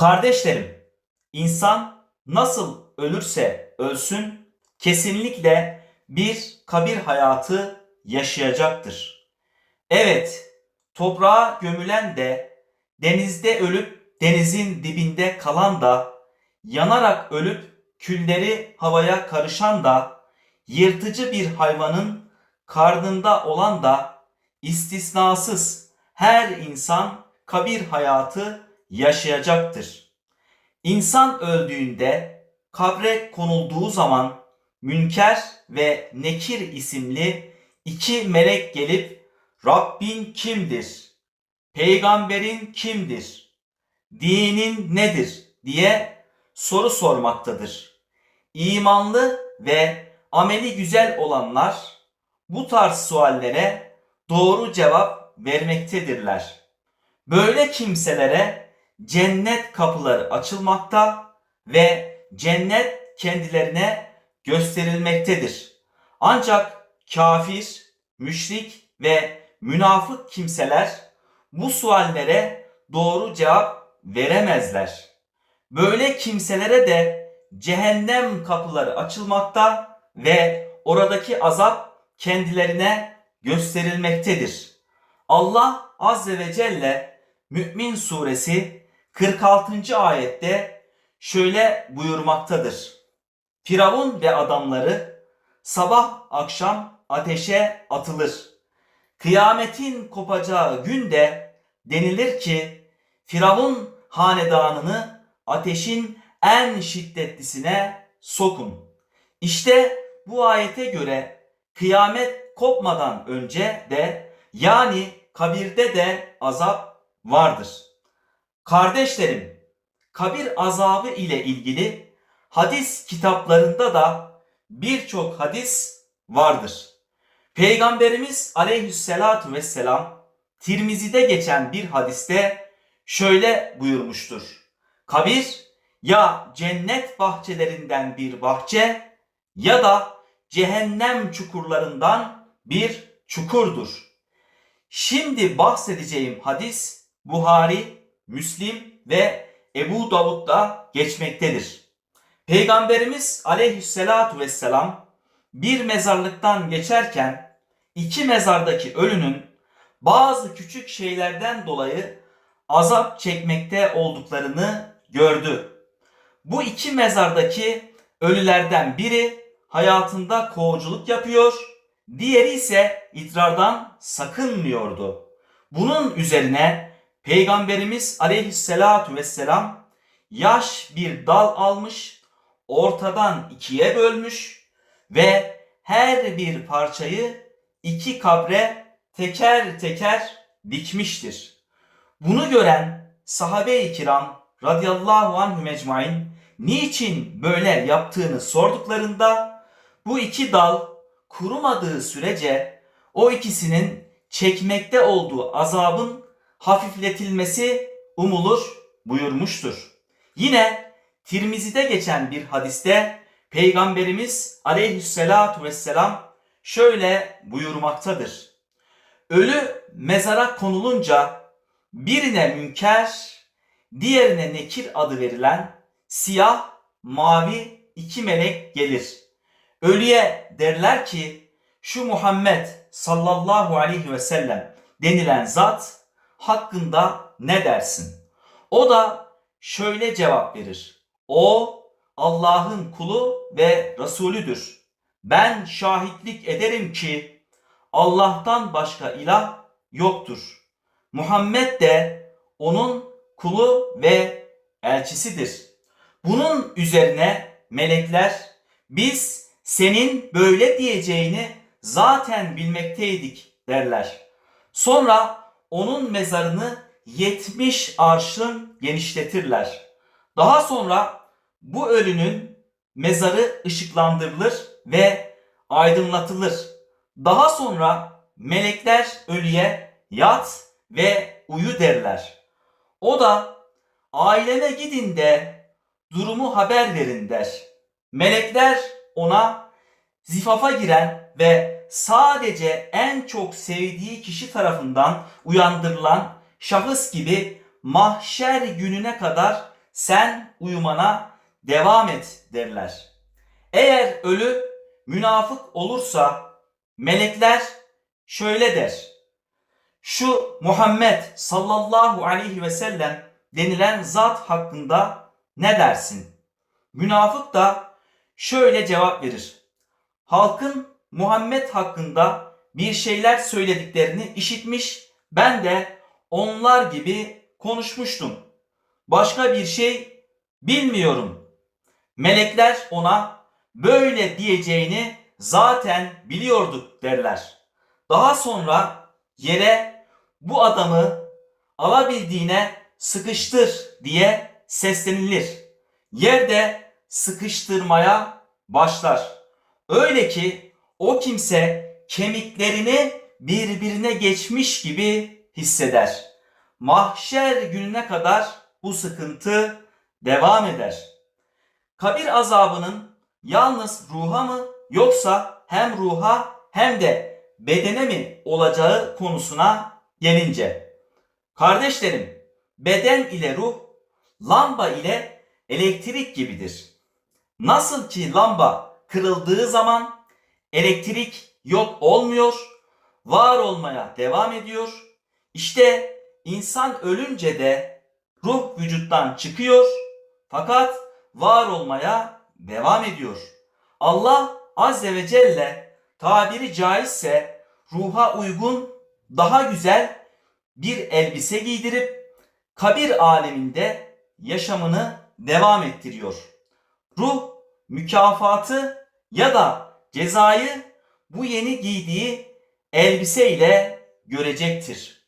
Kardeşlerim, insan nasıl ölürse ölsün kesinlikle bir kabir hayatı yaşayacaktır. Evet, toprağa gömülen de, denizde ölüp denizin dibinde kalan da, yanarak ölüp külleri havaya karışan da, yırtıcı bir hayvanın karnında olan da, istisnasız her insan kabir hayatı yaşayacaktır. İnsan öldüğünde kabre konulduğu zaman Münker ve Nekir isimli iki melek gelip Rabbin kimdir? Peygamberin kimdir? Dinin nedir? diye soru sormaktadır. İmanlı ve ameli güzel olanlar bu tarz suallere doğru cevap vermektedirler. Böyle kimselere cennet kapıları açılmakta ve cennet kendilerine gösterilmektedir. Ancak kafir, müşrik ve münafık kimseler bu suallere doğru cevap veremezler. Böyle kimselere de cehennem kapıları açılmakta ve oradaki azap kendilerine gösterilmektedir. Allah Azze ve Celle Mü'min suresi 46. ayette şöyle buyurmaktadır. Firavun ve adamları sabah akşam ateşe atılır. Kıyametin kopacağı günde denilir ki Firavun hanedanını ateşin en şiddetlisine sokun. İşte bu ayete göre kıyamet kopmadan önce de yani kabirde de azap vardır. Kardeşlerim, kabir azabı ile ilgili hadis kitaplarında da birçok hadis vardır. Peygamberimiz aleyhissalatu vesselam Tirmizi'de geçen bir hadiste şöyle buyurmuştur. Kabir ya cennet bahçelerinden bir bahçe ya da cehennem çukurlarından bir çukurdur. Şimdi bahsedeceğim hadis Buhari, Müslim ve Ebu Davud'da geçmektedir. Peygamberimiz aleyhissalatu vesselam bir mezarlıktan geçerken iki mezardaki ölünün bazı küçük şeylerden dolayı azap çekmekte olduklarını gördü. Bu iki mezardaki ölülerden biri hayatında kovuculuk yapıyor, diğeri ise idrardan sakınmıyordu. Bunun üzerine Peygamberimiz aleyhissalatu vesselam yaş bir dal almış, ortadan ikiye bölmüş ve her bir parçayı iki kabre teker teker dikmiştir. Bunu gören sahabe-i kiram radıyallahu anhü mecmain niçin böyle yaptığını sorduklarında bu iki dal kurumadığı sürece o ikisinin çekmekte olduğu azabın hafifletilmesi umulur buyurmuştur. Yine Tirmizi'de geçen bir hadiste Peygamberimiz aleyhissalatu vesselam şöyle buyurmaktadır. Ölü mezara konulunca birine münker, diğerine nekir adı verilen siyah, mavi iki melek gelir. Ölüye derler ki şu Muhammed sallallahu aleyhi ve sellem denilen zat hakkında ne dersin? O da şöyle cevap verir. O Allah'ın kulu ve Resulüdür. Ben şahitlik ederim ki Allah'tan başka ilah yoktur. Muhammed de onun kulu ve elçisidir. Bunun üzerine melekler biz senin böyle diyeceğini zaten bilmekteydik derler. Sonra onun mezarını 70 arşın genişletirler. Daha sonra bu ölünün mezarı ışıklandırılır ve aydınlatılır. Daha sonra melekler ölüye yat ve uyu derler. O da aileme gidin de durumu haber verin der. Melekler ona zifafa giren ve sadece en çok sevdiği kişi tarafından uyandırılan şahıs gibi mahşer gününe kadar sen uyumana devam et derler. Eğer ölü münafık olursa melekler şöyle der. Şu Muhammed sallallahu aleyhi ve sellem denilen zat hakkında ne dersin? Münafık da şöyle cevap verir. Halkın Muhammed hakkında bir şeyler söylediklerini işitmiş, ben de onlar gibi konuşmuştum. Başka bir şey bilmiyorum. Melekler ona böyle diyeceğini zaten biliyorduk derler. Daha sonra yere bu adamı alabildiğine sıkıştır diye seslenilir. Yerde sıkıştırmaya başlar. Öyle ki o kimse kemiklerini birbirine geçmiş gibi hisseder. Mahşer gününe kadar bu sıkıntı devam eder. Kabir azabının yalnız ruha mı yoksa hem ruha hem de bedene mi olacağı konusuna gelince. Kardeşlerim, beden ile ruh, lamba ile elektrik gibidir. Nasıl ki lamba kırıldığı zaman elektrik yok olmuyor, var olmaya devam ediyor. İşte insan ölünce de ruh vücuttan çıkıyor fakat var olmaya devam ediyor. Allah azze ve celle tabiri caizse ruha uygun daha güzel bir elbise giydirip kabir aleminde yaşamını devam ettiriyor. Ruh mükafatı ya da cezayı bu yeni giydiği elbise ile görecektir.